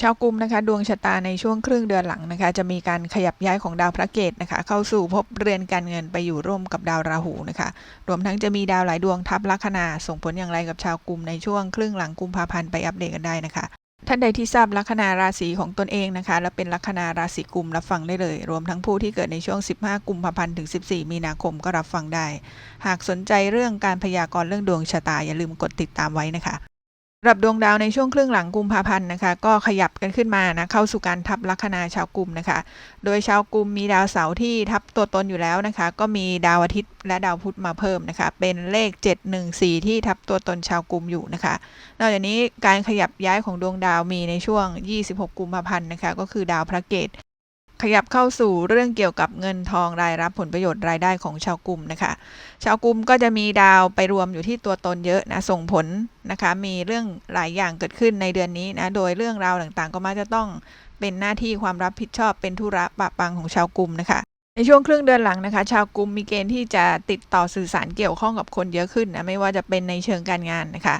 ชาวกุมนะคะดวงชะตาในช่วงครึ่งเดือนหลังนะคะจะมีการขยับย้ายของดาวพระเกตนะคะเข้าสู่ภพเรือนการเงินไปอยู่ร่วมกับดาวราหูนะคะรวมทั้งจะมีดาวหลายดวงทับลัคนาส่งผลอย่างไรกับชาวกุมในช่วงครึ่งหลังกุมภาพันธ์ไปอัปเดตกันได้นะคะท่านใดที่ทราบลัคนาราศีของตนเองนะคะ และเป็นลัคนาราศีกุมรับฟังได้เลย รวมทั้งผู้ที่เกิดในช่วง 15 กุมภาพันธ์ถึง 14 มีนาคมก็รับฟังได้ หากสนใจเรื่องการพยากรณ์เรื่องดวงชะตาอย่าลืมกดติดตามไว้นะคะ สำหรับดวงดาวในช่วงครึ่งหลังกุมภาพันธ์นะคะ ก็ขยับกันขึ้นมานะเข้าสู่การทับลัคนาชาวกุมนะคะ โดยชาวกุมมีดาวเสาร์ที่ทับตัวตนอยู่แล้วนะคะ ก็มีดาวอาทิตย์และดาวพุธมาเพิ่มนะคะ เป็นเลข 714 ที่ทับตัวตนชาวกุมอยู่นะคะ นอกจากนี้การขยับย้ายของดวงดาวมีในช่วง 26 กุมภาพันธ์นะคะ ก็คือดาวพระเกต ขยับเข้าสู่เรื่องเกี่ยวกับเงินทองรายรับผลประโยชน์รายได้ของชาวกลุ่มนะคะ ชาวกลุ่มก็จะมีดาวไปรวมอยู่ที่ตัวตนเยอะนะส่งผลนะคะ มีเรื่องหลายอย่างเกิดขึ้นในเดือนนี้นะ โดยเรื่องราวต่างๆ ก็มักจะต้องเป็นหน้าที่ความรับผิดชอบเป็นธุระปะปังของชาวกลุ่มนะคะในช่วงครึ่งเดือนหลังนะคะ ชาวกลุ่มมีเกณฑ์ที่จะติดต่อสื่อสารเกี่ยวข้องกับคนเยอะขึ้นนะไม่ว่าจะเป็นในเชิงการงานนะคะ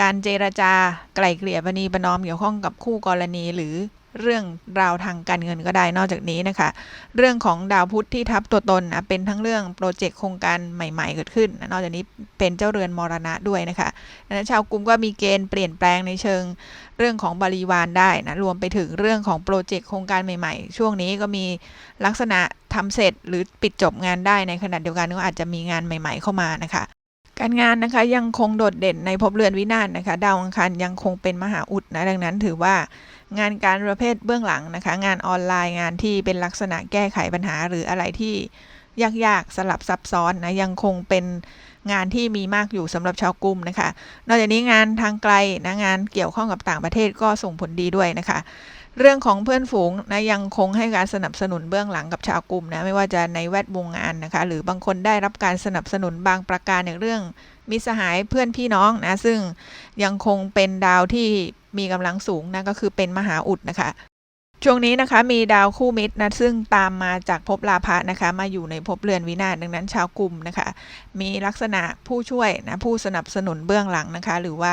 การเจรจาไกล่เกลี่ยปณีประนอมเกี่ยวข้องกับคู่กรณีหรือ เรื่องราวทางการเงินก็ได้นอกจากนี้นะคะ เรื่องของดาวพุธที่ทับตัวตนนะเป็นทั้งเรื่องโปรเจกต์โครงการใหม่ ๆ เกิดขึ้น นอกจากนี้เป็นเจ้าเรือนมรณะด้วยนะคะดังนั้นชาวกลุ่มก็มีเกณฑ์เปลี่ยนแปลงในเชิงเรื่องของบริวารได้นะรวมไปถึงเรื่องของโปรเจกต์โครงการใหม่ ๆ ช่วงนี้ก็มีลักษณะทำเสร็จหรือปิดจบงานได้ในขณะเดียวกันก็อาจจะมีงานใหม่ ๆ เข้ามานะคะ การงานนะคะยังคงโดดเด่นในภพเรือนวินาศนะคะดาวอังคารยังคงเป็นมหาอุดนะดังนั้นถือว่างานการประเภทเบื้องหลังนะคะ งานออนไลน์งานที่เป็นลักษณะแก้ไขปัญหาหรืออะไรที่ยากๆสลับซับซ้อนนะยังคงเป็นงานที่มีมากอยู่สำหรับชาวกลุ่มนะคะ นอกจากนี้งานทางไกลนะงานเกี่ยวข้องกับต่างประเทศก็ส่งผลดีด้วยนะคะ เรื่องของเพื่อนฝูงนะยังคงให้การสนับสนุนเบื้องหลังกับชาวกลุ่มนะไม่ว่าจะในแวดวงงานนะคะ หรือบางคนได้รับการสนับสนุนบางประการในเรื่องมิตรสหายเพื่อนพี่น้องนะซึ่งยังคงเป็นดาวที่มีกำลังสูงนะก็คือเป็นมหาอุดนะคะ ช่วงนี้นะคะมีดาวคู่มิตรนะซึ่งตามมาจากภพลาภะนะคะมาอยู่ในภพเรือนวินาศดังนั้นชาวกลุ่มนะคะ มีลักษณะผู้ช่วยนะผู้สนับสนุนเบื้องหลังนะคะ หรือว่า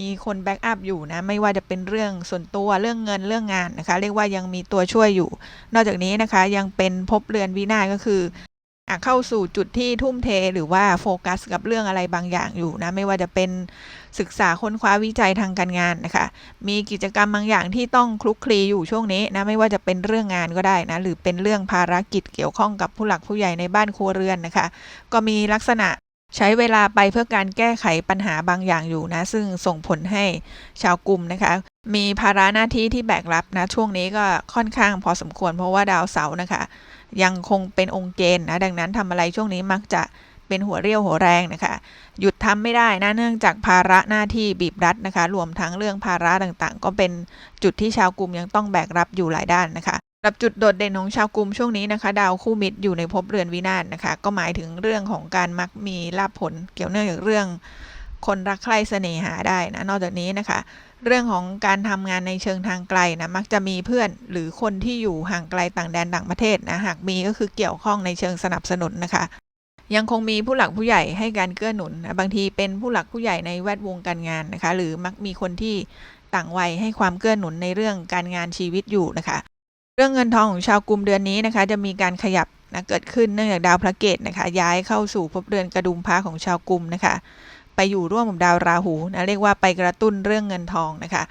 มีคนแบ็กอัพอยู่นะไม่ว่าจะเป็นเรื่องส่วนตัวเรื่องเงินเรื่องงานนะคะ เรียกว่ายังมีตัวช่วยอยู่ นอกจากนี้นะคะยังเป็นภพเรือนวินาศก็คือ เข้าสู่จุดที่ทุ่มเทหรือว่าโฟกัสกับเรื่องอะไรบางอย่างอยู่นะ ไม่ว่าจะเป็นศึกษาค้นคว้าวิจัยทางการงานนะคะ มีกิจกรรมบางอย่างที่ต้องคลุกคลีอยู่ช่วงนี้นะ ไม่ว่าจะเป็นเรื่องงานก็ได้นะ หรือเป็นเรื่องภารกิจเกี่ยวข้องกับผู้หลักผู้ใหญ่ในบ้านครัวเรือนนะคะ ก็มีลักษณะใช้เวลาไปเพื่อการแก้ไขปัญหาบางอย่างอยู่นะ ซึ่งส่งผลให้ชาวกลุ่มนะคะ มีภาระหน้าที่ที่แบกรับนะ ช่วงนี้ก็ค่อนข้างพอสมควรเพราะว่าดาวเสาร์นะคะ ยังคงเป็นองค์เกณฑ์นะ ดังนั้นทำอะไรช่วงนี้มักจะเป็นหัวเรี่ยวหัวแรงนะคะ หยุดทำไม่ได้นะเนื่องจากภาระหน้าที่บีบรัดนะคะ รวมทั้งเรื่องภาระต่างๆ ก็เป็นจุดที่ชาวกลุ่มยังต้องแบกรับอยู่หลายด้านนะคะสำหรับจุดโดดเด่นของชาวกลุ่มช่วงนี้นะคะ ดาวคู่มิตรอยู่ในภพเรือนวินาศนะคะ ก็หมายถึงเรื่องของการมักมีลาภผลเกี่ยวเนื่องกับเรื่องคนรักใคร่เสน่หาได้นะนอกจากนี้นะคะ เรื่องของการทำงานในเชิงทางไกลนะมักจะมีเพื่อนหรือคนที่อยู่ห่างไกลต่างแดนต่างประเทศนะหากมีก็คือเกี่ยวข้องในเชิงสนับสนุนนะคะ ยังคงมีผู้หลักผู้ใหญ่ให้การเกื้อหนุนนะบางทีเป็นผู้หลักผู้ใหญ่ในแวดวงการงานนะคะ หรือมักมีคนที่ต่างวัยให้ความเกื้อหนุนในเรื่องการงานชีวิตอยู่นะคะ เรื่องเงินทองของชาวกลุ่มเดือนนี้นะคะ จะมีการขยับนะเกิดขึ้นเนื่องจากดาวพระเกตนะคะ ย้ายเข้าสู่ภพเดือนกระดุมพระของชาวกลุ่มนะคะ ไปอยู่ร่วมกับดาวราหูนะเรียกว่าไปกระตุ้นเรื่องเงินทองนะคะ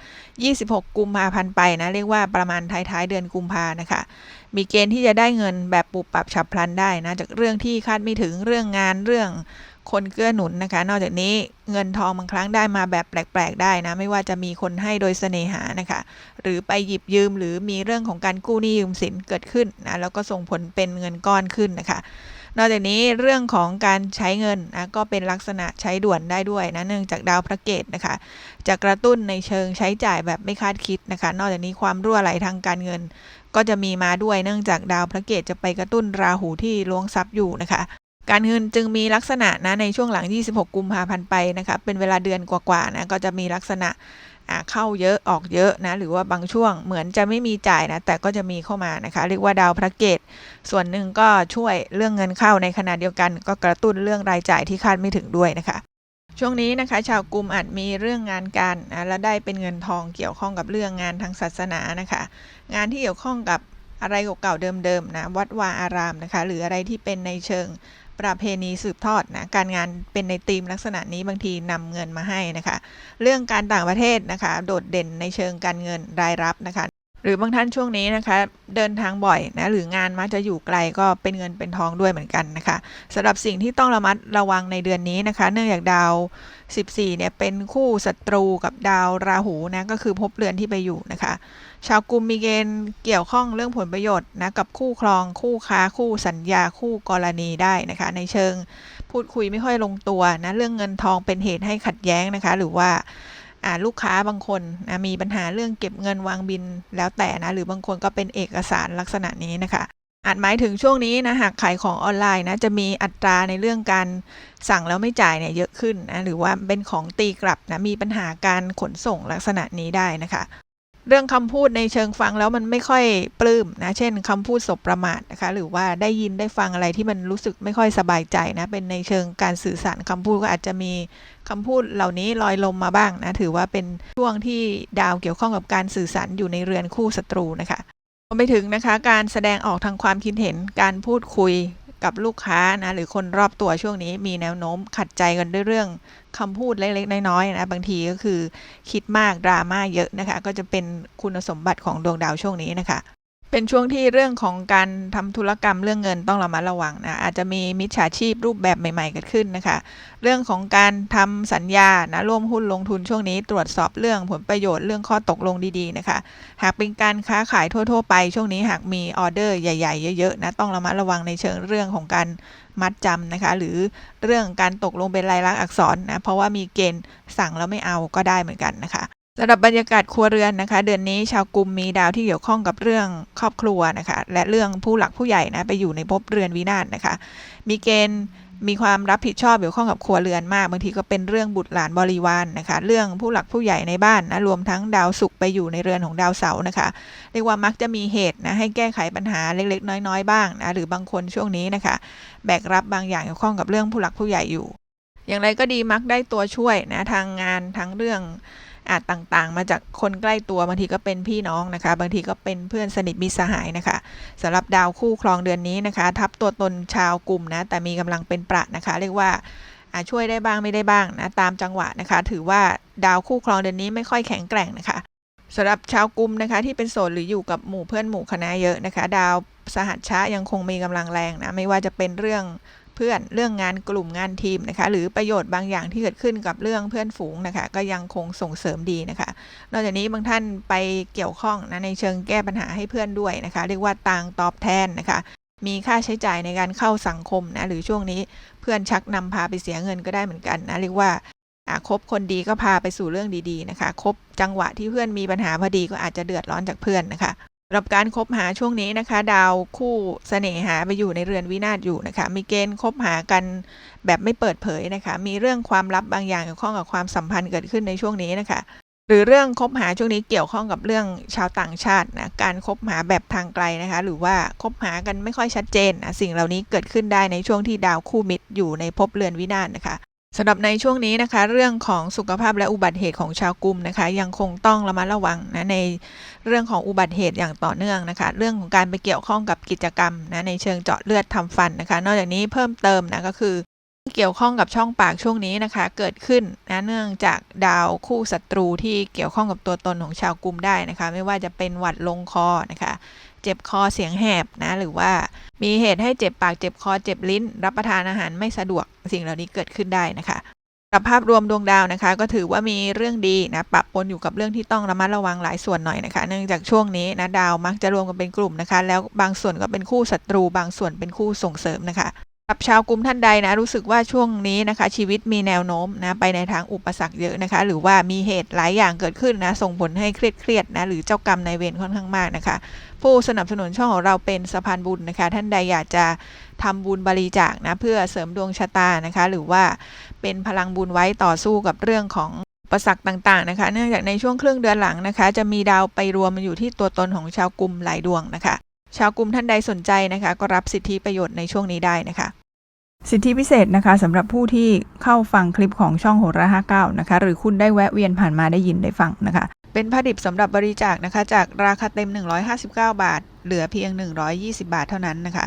26 กุมภาพันธ์ไปนะเรียกว่าประมาณท้ายๆเดือนกุมภานะคะ มีเกณฑ์ที่จะได้เงินแบบปุบปับฉับพลันได้นะจากเรื่องที่คาดไม่ถึงเรื่องงานเรื่องคนเกื้อหนุนนะคะ นอกจากนี้เงินทองบางครั้งได้มาแบบแปลกๆได้นะ ไม่ว่าจะมีคนให้โดยเสน่หานะคะ หรือไปหยิบยืมหรือมีเรื่องของการกู้หนี้ยืมสินเกิดขึ้นนะแล้วก็ส่งผลเป็นเงินก้อนขึ้นนะคะ นอกจากนี้เรื่องของการใช้เงินนะก็เป็นลักษณะใช้ด่วนได้ด้วยนะเนื่องจากดาวพระเกตนะคะ จะกระตุ้นในเชิงใช้จ่ายแบบไม่คาดคิดนะคะ นอกจากนี้ความรั่วไหลทางการเงิน ก็จะมีมาด้วยเนื่องจากดาวพระเกตจะไปกระตุ้นราหูที่ล้วงทรัพย์อยู่นะคะการเงินจึงมีลักษณะนะในช่วงหลัง 26 กุมภาพันธ์ไปนะคะเป็นเวลาเดือนกว่าๆนะก็จะมีลักษณะ เข้าเยอะออกเยอะนะหรือว่าบางช่วงเหมือนจะไม่มีจ่ายนะแต่ก็จะมีเข้ามานะคะ เรียกว่าดาวพระเกตส่วนหนึ่งก็ช่วยเรื่องเงินเข้าในขณะเดียวกัน ก็กระตุ้นเรื่องรายจ่ายที่คาดไม่ถึงด้วยนะคะช่วงนี้นะคะชาวกลุ่มอาจมีเรื่องงานการนะและได้เป็นเงินทองเกี่ยวข้องกับเรื่องงานทางศาสนานะคะ งานที่เกี่ยวข้องกับอะไรเก่าๆเดิมๆนะวัดวาอารามนะคะ หรืออะไรที่เป็นในเชิง ประเพณีสืบทอดนะการงานเป็นในธีมลักษณะนี้บางทีนำเงินมาให้นะคะ เรื่องการต่างประเทศนะคะ โดดเด่นในเชิงการเงินรายรับนะคะ หรือบางท่านช่วงนี้นะคะ เดินทางบ่อยนะหรืองานมักจะอยู่ไกลก็เป็นเงินเป็นทองด้วยเหมือนกันนะคะสำหรับสิ่งที่ต้องระมัดระวังในเดือนนี้นะคะ เนื่องจากดาว 14 เนี่ยเป็นคู่ศัตรูกับดาวราหูนะก็คือภพเรือนที่ไปอยู่นะคะ ชาวกลุ่มมีเกณฑ์เกี่ยวข้องเรื่องผลประโยชน์นะกับคู่ครองคู่ค้าคู่สัญญาคู่กรณีได้นะคะ ในเชิงพูดคุยไม่ค่อยลงตัวนะเรื่องเงินทองเป็นเหตุให้ขัดแย้งนะคะ หรือว่าอ่า ลูกค้าบางคนนะมีปัญหาเรื่องเก็บเงินวางบินแล้วแต่นะ หรือบางคนก็เป็นเอกสารลักษณะนี้นะคะอาจหมายถึงช่วงนี้นะหากขายของออนไลน์นะจะมีอัตราในเรื่องการสั่งแล้วไม่จ่ายเนี่ยเยอะขึ้นนะหรือว่าเป็นของตีกลับนะมีปัญหาการขนส่งลักษณะนี้ได้นะคะ เรื่องคำพูดในเชิงฟังแล้วมันไม่ค่อยปลื้มนะ เช่นคำพูดสบประมาทนะคะ หรือว่าได้ยินได้ฟังอะไรที่มันรู้สึกไม่ค่อยสบายใจนะ เป็นในเชิงการสื่อสารคำพูดก็อาจจะมีคำพูดเหล่านี้ลอยลมมาบ้างนะ ถือว่าเป็นช่วงที่ดาวเกี่ยวข้องกับการสื่อสารอยู่ในเรือนคู่ศัตรูนะคะรวมไปถึงนะคะ การแสดงออกทางความคิดเห็น การพูดคุย กับลูกค้านะหรือคนรอบตัวช่วงนี้มีแนวโน้มขัดใจกันด้วยเรื่องคำพูดเล็กๆ น้อยๆนะบางทีก็คือคิดมากดราม่าเยอะนะคะ ก็จะเป็นคุณสมบัติของดวงดาวช่วงนี้นะคะ เป็นช่วงที่เรื่องของการทำธุรกรรมเรื่องเงินต้องระมัดระวังนะอาจจะมีมิจฉาชีพรูปแบบใหม่ ๆ เกิดขึ้นนะคะ เรื่องของการทำสัญญานะร่วมหุ้นลงทุนช่วงนี้ ตรวจสอบเรื่องผลประโยชน์เรื่องข้อตกลงดีๆนะคะ หากเป็นการค้าขายทั่ว ๆ ไปช่วงนี้หากมีออเดอร์ใหญ่ ๆ เยอะๆนะต้องระมัดระวังในเชิงเรื่องของการมัดจำนะคะ หรือเรื่องการตกลงเป็นลายลักษณ์อักษรนะเพราะว่ามีเกณฑ์สั่งแล้วไม่เอาก็ได้เหมือนกันนะคะ สำหรับบรรยากาศครัวเรือนนะคะ เดือนนี้ชาวกลุ่มมีดาวที่เกี่ยวข้องกับเรื่องครอบครัวนะคะ และเรื่องผู้หลักผู้ใหญ่นะไปอยู่ในภพเรือนวินาศนะคะ มีเกณฑ์มีความรับผิดชอบเกี่ยวข้องกับครัวเรือนมากบางทีก็เป็นเรื่องบุตรหลานบริวารนนะคะ เรื่องผู้หลักผู้ใหญ่ในบ้านนะรวมทั้งดาวศุกร์ไปอยู่ในเรือนของดาวเสาร์นะคะ เรียกว่ามักจะมีเหตุนะให้แก้ไขปัญหาเล็กๆ น้อยๆบ้างนะหรือบางคนช่วงนี้นะคะ แบกรับบางอย่างเกี่ยวข้องกับเรื่องผู้หลักผู้ใหญ่อยู่ อย่างไรก็ดีมักได้ตัวช่วยนะทางงานทั้งเรื่อง อาจต่างๆ มาจากคนใกล้ตัวบางทีก็เป็นพี่น้องนะคะ บางทีก็เป็นเพื่อนสนิทมิสหายนะคะสำหรับดาวคู่ครองเดือนนี้นะคะ ทับตัวตนชาวกลุ่มนะแต่มีกำลังเป็นประนะคะ เรียกว่าอาช่วยได้บ้างไม่ได้บ้างนะตามจังหวะนะคะ ถือว่าดาวคู่ครองเดือนนี้ไม่ค่อยแข็งแกร่งนะคะสำหรับชาวกลุ่มนะคะ ที่เป็นโสดหรืออยู่กับหมู่เพื่อนหมู่คณะเยอะนะคะ ดาวสหัชชะยังคงมีกำลังแรงนะไม่ว่าจะเป็นเรื่อง เพื่อนเรื่องงานกลุ่มงานทีมนะคะ หรือประโยชน์บางอย่างที่เกิดขึ้นกับเรื่องเพื่อนฝูงนะคะ ก็ยังคงส่งเสริมดีนะคะ นอกจากนี้บางท่านไปเกี่ยวข้องนะในเชิงแก้ปัญหาให้เพื่อนด้วยนะคะ เรียกว่าต่างตอบแทนนะคะ มีค่าใช้จ่ายในการเข้าสังคมนะหรือช่วงนี้เพื่อนชักนำพาไปเสียเงินก็ได้เหมือนกันนะเรียกว่าคบคนดีก็พาไปสู่เรื่องดีๆนะคะ คบจังหวะที่เพื่อนมีปัญหาพอดีก็อาจจะเดือดร้อนจากเพื่อนนะคะ สำหรับการคบหาช่วงนี้นะคะ ดาวคู่เสน่หาไปอยู่ในเรือนวินาศอยู่นะคะ มีเกณฑ์คบหากันแบบไม่เปิดเผยนะคะ มีเรื่องความลับบางอย่างเกี่ยวข้องกับความสัมพันธ์เกิดขึ้นในช่วงนี้นะคะ หรือเรื่องคบหาช่วงนี้เกี่ยวข้องกับเรื่องชาวต่างชาตินะการคบหาแบบทางไกลนะคะ หรือว่าคบหากันไม่ค่อยชัดเจนนะสิ่งเหล่านี้เกิดขึ้นได้ในช่วงที่ดาวคู่มิตรอยู่ในภพเรือนวินาศนะคะ สำหรับในช่วงนี้นะคะ เรื่องของสุขภาพและอุบัติเหตุของชาวกลุ่มนะคะ ยังคงต้องระมัดระวังนะในเรื่องของอุบัติเหตุอย่างต่อเนื่องนะคะ เรื่องของการไปเกี่ยวข้องกับกิจกรรมนะในเชิงเจาะเลือดทำฟันนะคะ นอกจากนี้เพิ่มเติมนะก็คือ เกี่ยวข้องกับช่องปากช่วงนี้นะคะ เกิดขึ้นนะเนื่องจากดาวคู่ศัตรูที่เกี่ยวข้องกับตัวตนของชาวกลุ่มได้นะคะ ไม่ว่าจะเป็นหวัดลงคอนะคะ จ็บคอเสียงแหบนะ หรือว่ามีเหตุให้เจ็บปากเจ็บคอเจ็บลิ้น รับประทานอาหารไม่สะดวกสิ่งเหล่านี้เกิดขึ้นได้นะคะกับภาพรวมดวงดาวนะคะ ก็ถือว่ามีเรื่องดีนะปะปนอยู่กับเรื่องที่ต้องระมัดระวังหลายส่วนหน่อยนะคะ เนื่องจากช่วงนี้นะดาวมักจะรวมกันเป็นกลุ่มนะคะ แล้วบางส่วนก็เป็นคู่ศัตรู บางส่วนเป็นคู่ส่งเสริมนะคะ กับชาวกลุ่มท่านใดนะรู้สึกว่าช่วงนี้นะคะ ชีวิตมีแนวโน้มนะไปในทางอุปสรรคเยอะนะคะ หรือว่ามีเหตุหลายอย่างเกิดขึ้นนะส่งผลให้เครียดเครียดนะหรือเจ้ากรรมนายเวรค่อนข้างมากนะคะ ผู้สนับสนุนช่องของเราเป็นสะพานบุญนะคะ ท่านใดอยากจะทำบุญบริจาคนะเพื่อเสริมดวงชะตานะคะ หรือว่าเป็นพลังบุญไว้ต่อสู้กับเรื่องของอุปสรรคต่างๆนะคะ เนื่องจากในช่วงครึ่งเดือนหลังนะคะ จะมีดาวไปรวมมาอยู่ที่ตัวตนของชาวกลุ่มหลายดวงนะคะ ชาวกลุ่มท่านใดสนใจนะคะ ก็รับสิทธิประโยชน์ในช่วงนี้ได้นะคะ สิทธิพิเศษนะคะสำหรับผู้ที่เข้าฟังคลิปของช่องโหราห้าเก้านะคะ หรือคุณได้แวะเวียนผ่านมาได้ยินได้ฟังนะคะ เป็นผ้าดิบสำหรับบริจาคนะคะ จากราคาเต็ม 159 บาท เหลือเพียง 120 บาทเท่านั้นนะคะ